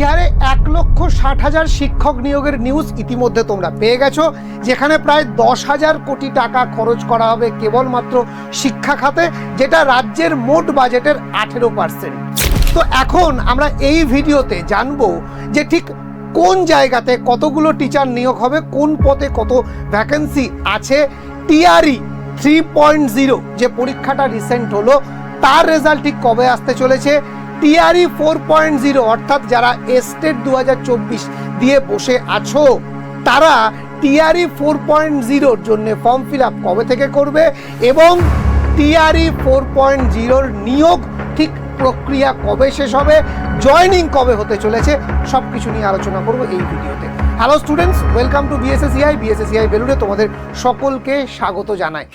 বিহারে এক লক্ষ ষাট হাজার শিক্ষক নিয়োগের নিউজ ইতিমধ্যে তোমরা পেয়ে গেছো, যেখানে প্রায় দশ হাজার কোটি টাকা খরচ করা হবে কেবলমাত্র শিক্ষা খাতে, যেটা রাজ্যের মোট বাজেটের আঠেরো পার্সেন্ট তো এখন আমরা এই ভিডিওতে জানব যে ঠিক কোন জায়গাতে কতগুলো টিচার নিয়োগ হবে, কোন পদে কত ভ্যাকেন্সি আছে। টিআরই থ্রি পয়েন্ট জিরো যে পরীক্ষাটা রিসেন্ট হলো, তার রেজাল্ট ঠিক কবে আসতে চলেছে? টিআরই ফোর পয়েন্ট জিরো অর্থাৎ যারা এস্টেট দু হাজার চব্বিশ দিয়ে বসে আছো, তারা টিআরই ফোর পয়েন্ট জিরোর জন্য ফর্ম ফিল আপ কবে থেকে করবে এবং টিআরই ফোর পয়েন্ট জিরোর নিয়োগ ঠিক প্রক্রিয়া কবে শেষ হবে জয়নিং কবে হতে চলেছে সব কিছু নিয়ে আলোচনা করব এই ভিডিওতে। Hello students welcome to BSACI BSACI বেলুড়ে তোমাদের সকলকে স্বাগত জানাই।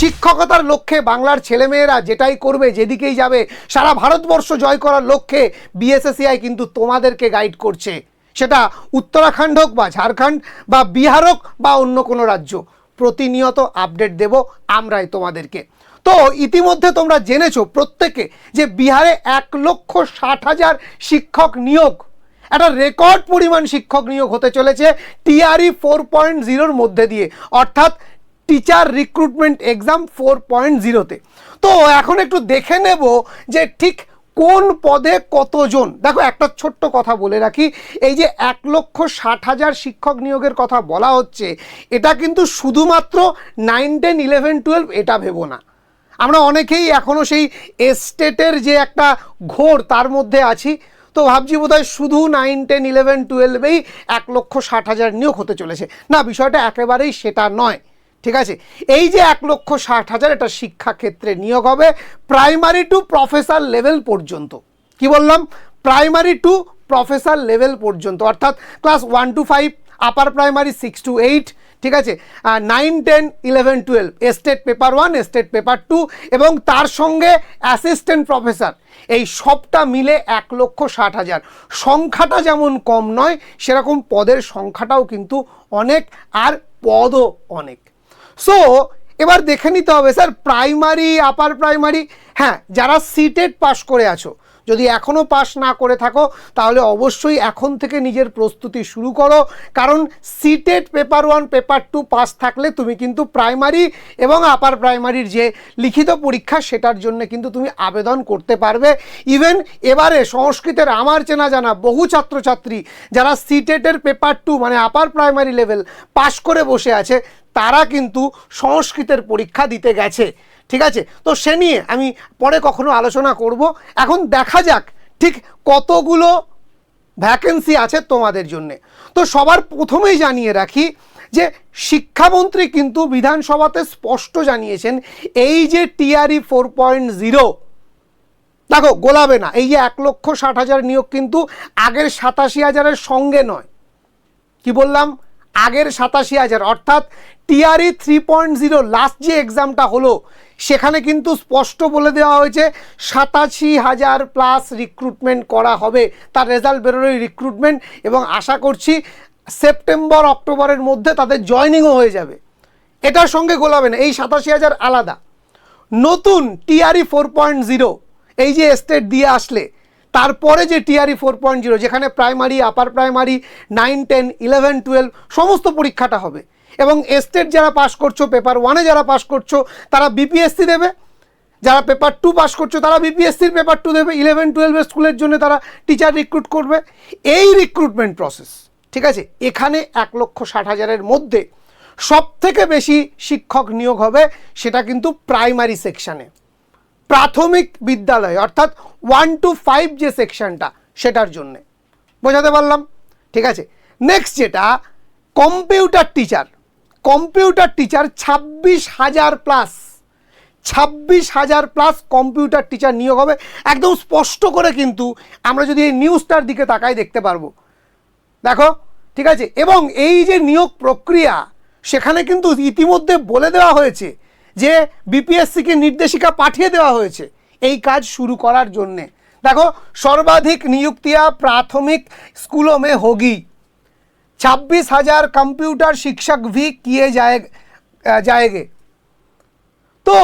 শিক্ষকতার লক্ষ্যে বাংলার ছেলেমেয়েরা যেটাই করবে, যেদিকেই যাবে, সারা ভারতবর্ষ জয় করার লক্ষ্যে বিএসএসিআই কিন্তু তোমাদেরকে গাইড করছে। সেটা উত্তরাখণ্ড হোক বা ঝাড়খণ্ড বা বিহার হোক বা অন্য কোনো রাজ্য, প্রতিনিয়ত আপডেট দেব আমরাই তোমাদেরকে। তো ইতিমধ্যে তোমরা জেনেছো প্রত্যেকে যে বিহারে এক লক্ষ ষাট হাজার শিক্ষক নিয়োগ, একটা রেকর্ড পরিমাণ শিক্ষক নিয়োগ হতে চলেছে টিআরই ফোর পয়েন্ট জিরোর মধ্যে দিয়ে। অর্থাৎ teacher recruitment exam four point জিরোতে তো। এখন একটু দেখে নেব যে ঠিক কোন পদে কতজন। দেখো, একটা ছোট্ট কথা বলে রাখি, এই যে এক লক্ষ ষাট হাজার শিক্ষক নিয়োগের কথা বলা হচ্ছে, এটা কিন্তু শুধুমাত্র নাইন টেন ইলেভেন টুয়েলভ এটা ভেবো না। আমরা অনেকেই এখনও সেই এস্টেটের যে একটা ঘোর, তার মধ্যে আছি। তো ভাবছি বোধহয় শুধু নাইন টেন ইলেভেন টুয়েলভেই এক লক্ষ ষাট হাজার নিয়োগ হতে চলেছে। না, বিষয়টা একেবারেই সেটা নয়। ঠিক আছে? এই যে এক লক্ষ ষাট হাজার এটা শিক্ষাক্ষেত্রে নিয়োগ হবে প্রাইমারি টু প্রফেসর লেভেল পর্যন্ত। কি বললাম? প্রাইমারি টু প্রফেসর লেভেল পর্যন্ত। অর্থাৎ class one to five upper primary six to eight ঠিক আছে? Nine ten eleven twelve state paper one state paper two এবং তার সঙ্গে অ্যাসিস্ট্যান্ট প্রফেসর এই সবটা মিলে এক লক্ষ ষাট হাজার। সংখ্যাটা যেমন কম নয়, সেরকম পদের সংখ্যাটাও কিন্তু অনেক, আর পদও অনেক। সো এবার দেখে নিতে হবে, স্যার প্রাইমারি আপার প্রাইমারি হ্যাঁ যারা সিটেড পাস করে আছো, যদি এখনও পাস না করে থাকো, তাহলে অবশ্যই এখন থেকে নিজের প্রস্তুতি শুরু করো। কারণ CTET paper one paper two pass থাকলে তুমি কিন্তু প্রাইমারি এবং আপার প্রাইমারির যে লিখিত পরীক্ষা, সেটার জন্য কিন্তু তুমি আবেদন করতে পারবে। ইভেন এবারে সংস্কৃতের আমার চেনা জানা বহু ছাত্রছাত্রী, যারা সিটেটের পেপার টু মানে আপার প্রাইমারি লেভেল পাস করে বসে আছে তারা কিন্তু সংস্কৃতের পরীক্ষা দিতে গেছে। ঠিক আছে? তো সে নিয়ে আমি পরে কখনো আলোচনা করব। এখন দেখা যাক ঠিক কতগুলো ভ্যাকেন্সি আছে তোমাদের জন্য। তো সবার প্রথমেই জানিয়ে রাখি যে শিক্ষামন্ত্রী কিন্তু বিধানসভাতে স্পষ্ট জানিয়েছেন, এই যে টিআরই ফোর পয়েন্ট জিরো, দেখো গোলাবে না, এই যে এক লক্ষ ষাট হাজার নিয়োগ কিন্তু আগের সাতাশি হাজারের সঙ্গে নয়। কি বললাম? আগের সাতাশি হাজার, অর্থাৎ TRE three point zero last যে এক্সামটা হলো, সেখানে কিন্তু স্পষ্ট বলে দেওয়া হয়েছে সাতাশি হাজার প্লাস রিক্রুটমেন্ট করা হবে, তার রেজাল্ট বেরোনোই রিক্রুটমেন্ট এবং আশা করছি সেপ্টেম্বর অক্টোবরের মধ্যে তাদের জয়নিংও হয়ে যাবে। এটার সঙ্গে গোলাবে না, এই সাতাশি হাজার আলাদা। নতুন টিআরই ফোর পয়েন্ট জিরো এই যে স্টেট দিয়ে আসলে তারপরে যে টিআরই ফোর পয়েন্ট জিরো যেখানে primary upper primary nine ten eleven twelve সমস্ত পরীক্ষাটা হবে। এবং এস্টেট যারা পাস করছ পেপার ওয়ানে যারা পাস করছ, তারা বিপিএসসি দেবে। যারা পেপার টু পাস করছ, তারা বিপিএসসির পেপার টু দেবে। ইলেভেন টুয়েলভের স্কুলের জন্য তারা টিচার রিক্রুট করবে। এই রিক্রুটমেন্ট প্রসেস ঠিক আছে? এখানে এক লক্ষ ষাট হাজারের মধ্যে সব থেকে বেশি শিক্ষক নিয়োগ হবে, সেটা কিন্তু প্রাইমারি সেকশানে প্রাথমিক বিদ্যালয়, অর্থাৎ ওয়ান টু ফাইভ যে সেকশনটা, সেটার জন্যে। বোঝাতে পারলাম? ঠিক আছে? নেক্সট যেটা কম্পিউটার টিচার কম্পিউটার টিচার ছাব্বিশ হাজার প্লাস ছাব্বিশ হাজার প্লাস কম্পিউটার টিচার নিয়োগ হবে। একদম স্পষ্ট করে কিন্তু আমরা যদি এই নিউজটার দিকে তাকাই দেখতে পারব। দেখো, ঠিক আছে? এবং এই যে নিয়োগ প্রক্রিয়া, সেখানে কিন্তু ইতিমধ্যে বলে দেওয়া হয়েছে যে বিপিএসসিকে নির্দেশিকা পাঠিয়ে দেওয়া হয়েছে। এই কাজ শুরু করার জন্যে। দেখো, সর্বাধিক নিযুক্তিয়া প্রাথমিক স্কুলো মে হোগি। ছাব্বিশ হাজার কম্পিউটার শিক্ষক ভি কিয়ে যায় যায়গে। তো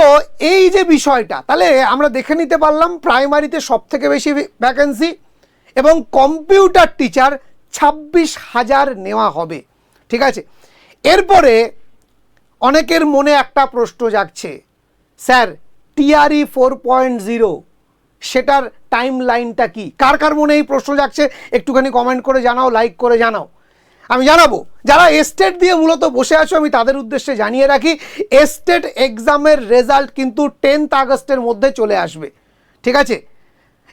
এই যে বিষয়টা, তাহলে আমরা দেখে নিতে পারলাম প্রাইমারিতে সব থেকে বেশি ভ্যাকেন্সি এবং কম্পিউটার টিচার ছাব্বিশ হাজার নেওয়া হবে। ঠিক আছে? এরপরে অনেকের মনে একটা প্রশ্ন জাগছে। Sir TRE four point zero সেটার টাইম লাইনটা কী? কার কার মনে এই প্রশ্ন যাচ্ছে একটুখানি কমেন্ট করে জানাও লাইক করে জানাও। আমি জানাব, যারা এস্টেট দিয়ে মূলত বসে আছো, আমি তাদের উদ্দেশ্যে জানিয়ে রাখি এস্টেট এক্সামের রেজাল্ট কিন্তু টেন্থ আগস্টের মধ্যে চলে আসবে। ঠিক আছে?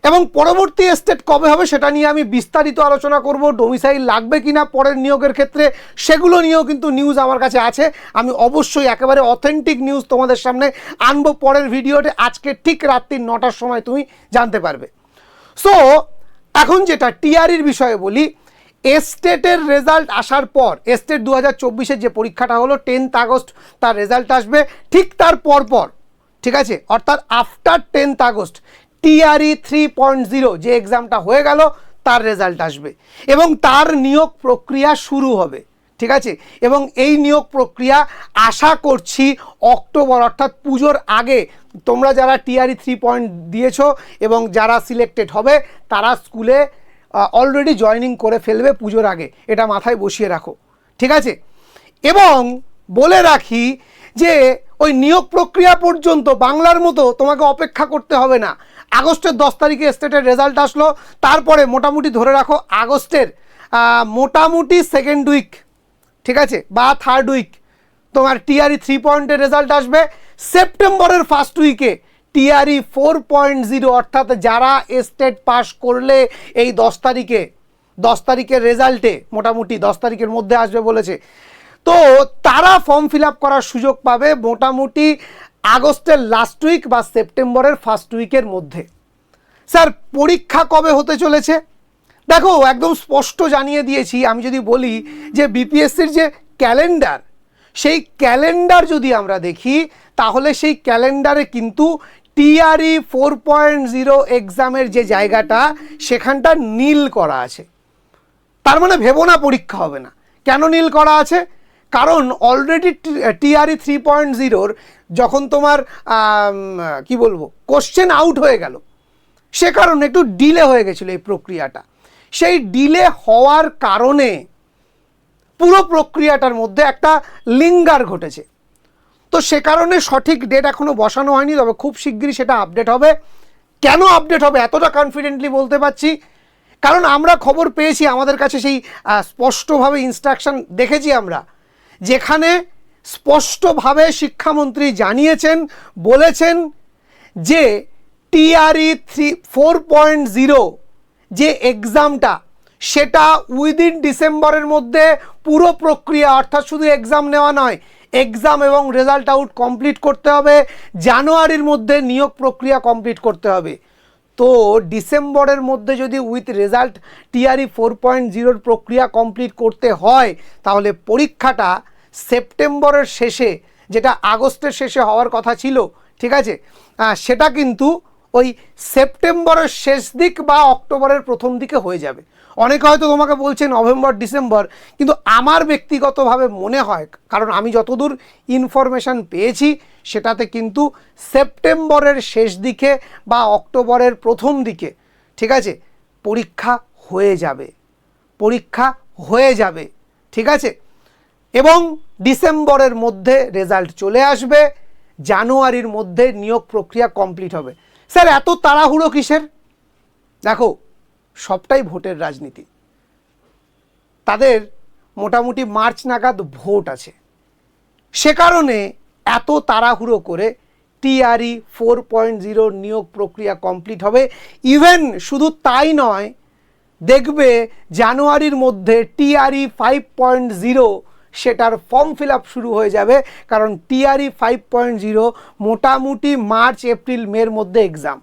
এবং পরবর্তী স্টেট কবে হবে সেটা নিয়ে আমি বিস্তারিত আলোচনা করব ডোমিসাইল লাগবে কিনা, পরের নিয়োগের ক্ষেত্রে সেগুলো নিয়েও কিন্তু নিউজ আমার কাছে আছে। আমি অবশ্যই একেবারে অথেন্টিক নিউজ তোমাদের সামনে আনব পরের ভিডিওতে। আজকে ঠিক রাত্রি নটার সময় তুমি জানতে পারবে। সো এখন যেটা টিআরির বিষয়ে বলি এস্টেটের রেজাল্ট আসার পর এস্টেট দু হাজার যে পরীক্ষাটা হলো টেন্থ আগস্ট তার রেজাল্ট আসবে। ঠিক তার পর ঠিক আছে? অর্থাৎ after tenth August TRE three point zero, যে এক্সামটা হয়ে গেল, তার রেজাল্ট আসবে। এবং তার নিয়োগ প্রক্রিয়া শুরু হবে, ঠিক আছে? এবং এই নিয়োগ প্রক্রিয়া আশা করছি অক্টোবর, অর্থাৎ পুজোর আগে, তোমরা যারা টিআরই থ্রি পয়েন্ট দিয়েছ এবং যারা সিলেক্টেড হবে, তারা স্কুলে অলরেডি জয়নিং করে ফেলবে পুজোর আগে। এটা মাথায় বসিয়ে রাখো, ঠিক আছে? এবং বলে রাখি যে, ওই নিয়োগ প্রক্রিয়া পর্যন্ত বাংলার মতো তোমাকে অপেক্ষা করতে হবে না। আগস্টের দশ তারিখে স্টেটের রেজাল্ট আসলো। তারপরে মোটামুটি ধরে রাখো, আগস্টের মোটামুটি সেকেন্ড উইক ঠিক আছে? বা থার্ড উইক তোমার টিআরই থ্রি পয়েন্টের রেজাল্ট আসবে। সেপ্টেম্বরের ফার্স্ট উইকে টিআরই ফোর পয়েন্ট জিরো অর্থাৎ যারা স্টেট পাস করলে এই দশ তারিখে, দশ তারিখের রেজাল্টে মোটামুটি দশ তারিখের মধ্যে আসবে বলেছে। তো তারা ফর্ম ফিল করার সুযোগ পাবে। মোটামুটি আগস্টের লাস্ট উইক বা সেপ্টেম্বরের ফার্স্ট উইকের মধ্যে। স্যার, পরীক্ষা কবে হতে চলেছে? দেখো, একদম স্পষ্ট জানিয়ে দিয়েছি, আমি যদি বলি যে বিপিএসসির যে ক্যালেন্ডার সেই ক্যালেন্ডার যদি আমরা দেখি, তাহলে সেই ক্যালেন্ডারে কিন্তু টিআরই ফোর পয়েন্ট জিরো এক্সামের যে জায়গাটা, সেখানটা নীল করা আছে। তার মানে ভেবো না পরীক্ষা হবে না। কেন নীল করা আছে? কারণ অলরেডি টিআরই থ্রি পয়েন্ট জিরোর যখন তোমার কি বলব কোশ্চেন আউট হয়ে গেল, সে কারণে একটু ডিলে হয়ে গেছিল এই প্রক্রিয়াটা। সেই ডিলে হওয়ার কারণে পুরো প্রক্রিয়াটার মধ্যে একটা লিঙ্গার ঘটেছে। তো সে কারণে সঠিক ডেট এখনও বসানো হয়নি, তবে খুব শিগগিরই সেটা আপডেট হবে। কেন আপডেট হবে এতটা কনফিডেন্টলি বলতে পারছি? কারণ আমরা খবর পেয়েছি, আমাদের কাছে সেই স্পষ্টভাবে ইনস্ট্রাকশন দেখেছি আমরা। যেখানে স্পষ্টভাবে শিক্ষামন্ত্রী জানিয়েছেন, বলেছেন যে TRE three, four point zero যে এক্সামটা, সেটা উইদিন ডিসেম্বরের মধ্যে পুরো প্রক্রিয়া, অর্থাৎ শুধু এক্সাম নেওয়া নয়, এক্সাম এবং রেজাল্ট আউট কমপ্লিট করতে হবে, জানুয়ারির মধ্যে নিয়োগ প্রক্রিয়া কমপ্লিট করতে হবে। তো ডিসেম্বরের মধ্যে যদি with result TRE four point জিরোর প্রক্রিয়া কমপ্লিট করতে হয়, তাহলে পরীক্ষাটা সেপ্টেম্বরের শেষে, যেটা আগস্টের শেষে হওয়ার কথা ছিল, ঠিক আছে? সেটা কিন্তু ওই সেপ্টেম্বরের শেষ দিক বা অক্টোবরের প্রথম দিকে হয়ে যাবে। অনেকে হয়তো তোমাকে বলছে নভেম্বর, ডিসেম্বর, কিন্তু আমার ব্যক্তিগতভাবে মনে হয়, কারণ আমি যতদূর ইনফরমেশান পেয়েছি, সেটাতে কিন্তু সেপ্টেম্বরের শেষ দিকে বা অক্টোবরের প্রথম দিকে, ঠিক আছে, পরীক্ষা হয়ে যাবে, পরীক্ষা হয়ে যাবে, ঠিক আছে? এবং ডিসেম্বরের মধ্যে রেজাল্ট চলে আসবে, জানুয়ারির মধ্যে নিয়োগ প্রক্রিয়া কমপ্লিট হবে। স্যার, এত তাড়াহুড়ো কিসের? দেখো সবটাই ভোটের রাজনীতি। তাদের মোটামুটি মার্চ নাগাদ ভোট আছে। সে কারণে এত তাড়াহুড়ো করে টিআরই ফোর পয়েন্ট জিরো নিয়োগ প্রক্রিয়া কমপ্লিট হবে। ইভেন শুধু তাই নয়, দেখবে জানুয়ারির মধ্যে টিআরই ফাইভ পয়েন্ট জিরো সেটার ফর্ম ফিল আপ শুরু হয়ে যাবে, কারণ টিআরই ফাইভ পয়েন্ট জিরো মোটামুটি মার্চ, এপ্রিল, মের মধ্যে এক্সাম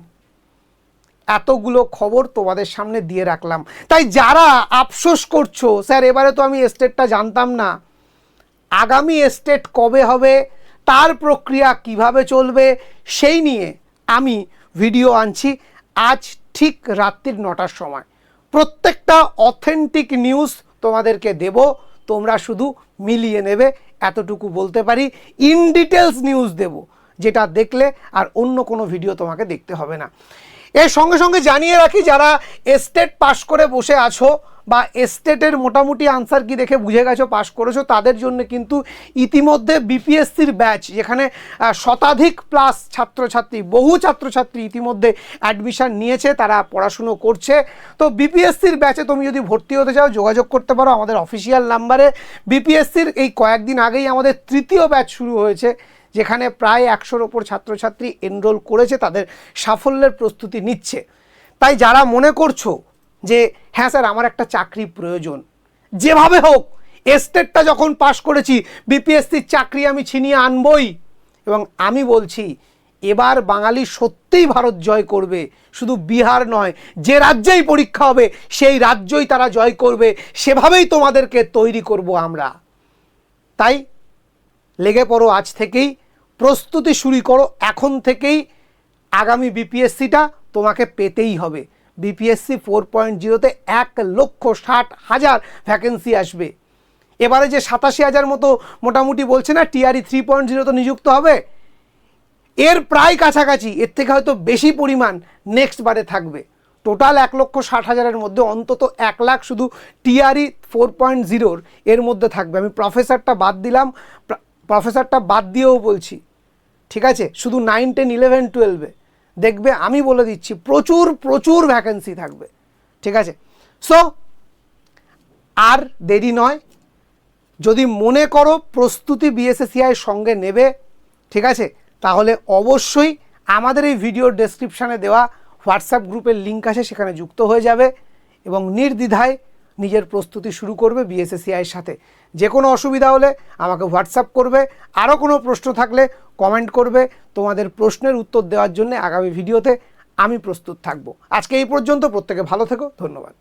এতগুলো খবর তোমাদের সামনে দিয়ে রাখলাম। তাই যারা আফসোস করছ, স্যার, এবারে তো আমি স্টেটটা জানতাম না। আগামী স্টেট কবে হবে, তার প্রক্রিয়া কীভাবে চলবে, সেই নিয়ে আমি ভিডিও আনছি আজ ঠিক রাত্রির নটার সময়। প্রত্যেকটা অথেন্টিক নিউজ তোমাদেরকে দেব, তোমরা শুধু মিলিয়ে নেবে, এতটুকু বলতে পারি। ইন ডিটেলস নিউজ দেব, যেটা দেখলে আর অন্য কোনো ভিডিও তোমাকে দেখতে হবে না। এর সঙ্গে সঙ্গে জানিয়ে রাখি, যারা এস্টেট পাশ করে বসে আছো বা এস্টেটের মোটামুটি আনসার কি দেখে বুঝে গেছো পাশ করেছ, তাদের জন্য কিন্তু ইতিমধ্যে বিপিএসসির ব্যাচ যেখানে শতাধিক প্লাস ছাত্রছাত্রী, বহু ছাত্রছাত্রী ইতিমধ্যে অ্যাডমিশান নিয়েছে, তারা পড়াশুনো করছে। তো বিপিএসসির ব্যাচে তুমি যদি ভর্তি হতে চাও, যোগাযোগ করতে পারো আমাদের অফিসিয়াল নাম্বারে বিপিএসসির এই কয়েকদিন আগেই আমাদের তৃতীয় ব্যাচ শুরু হয়েছে। যেখানে প্রায় একশোর ওপর ছাত্রছাত্রী এনরোল করেছে, তাদের সাফল্যের প্রস্তুতি নিচ্ছে। তাই যারা মনে করছ যে হ্যাঁ স্যার, আমার একটা চাকরি প্রয়োজন, যেভাবে হোক এস্টেটটা যখন পাশ করেছি বিপিএসসির চাকরি আমি ছিনিয়ে আনবই। এবং আমি বলছি, এবার বাঙালি সত্যিই ভারত জয় করবে, শুধু বিহার নয়, যে রাজ্যেই পরীক্ষা হবে, সেই রাজ্যই তারা জয় করবে, সেভাবেই তোমাদেরকে তৈরি করব আমরা। তাই লেগে পড়ো আজ থেকেই প্রস্তুতি শুরু করো, এখন থেকেই আগামী বিপিএসসিটা তোমাকে পেতেই হবে। বিপিএসসি ফোর পয়েন্ট জিরোতে এক লক্ষ ষাট হাজার ভ্যাকেন্সি আসবে। এবারে যে সাতাশি হাজার মতো মোটামুটি বলছে না, টিআরই থ্রি পয়েন্ট জিরোতে নিযুক্ত হবে, এর প্রায় কাছাকাছি, এর থেকে হয়তো বেশি পরিমাণ নেক্সট বারে থাকবে। টোটাল এক লক্ষ ষাট হাজারের মধ্যে অন্তত এক লাখ শুধু টিআরই ফোর পয়েন্ট জিরোর এর মধ্যে থাকবে। আমি প্রফেসরটা বাদ দিলাম প্রফেসরটা বাদ দিয়েও বলছি, ঠিক আছে? শুধু নাইন টেন ইলেভেন টুয়েলভে দেখবে আমি বলে দিচ্ছি, প্রচুর প্রচুর ভ্যাকেন্সি থাকবে, ঠিক আছে? সো আর দেরি নয়, যদি মনে করো প্রস্তুতি বিএসএসিআই সঙ্গে নেবে, ঠিক আছে? তাহলে অবশ্যই আমাদের এই ভিডিওর ডেসক্রিপশানে দেওয়া হোয়াটসঅ্যাপ গ্রুপের লিঙ্ক আছে, সেখানে যুক্ত হয়ে যাবে এবং নির্দ্বিধায় নিজের প্রস্তুতি শুরু করবে বিএসএসিআইয়ের সাথে। যে কোনো অসুবিধা হলে আমাকে হোয়াটসঅ্যাপ করবে। আরও কোনো প্রশ্ন থাকলে কমেন্ট করবে। তোমাদের প্রশ্নের উত্তর দেওয়ার জন্য আগামী ভিডিওতে আমি প্রস্তুত থাকব। আজকে এই পর্যন্ত, প্রত্যেকে ভালো থেকো, ধন্যবাদ।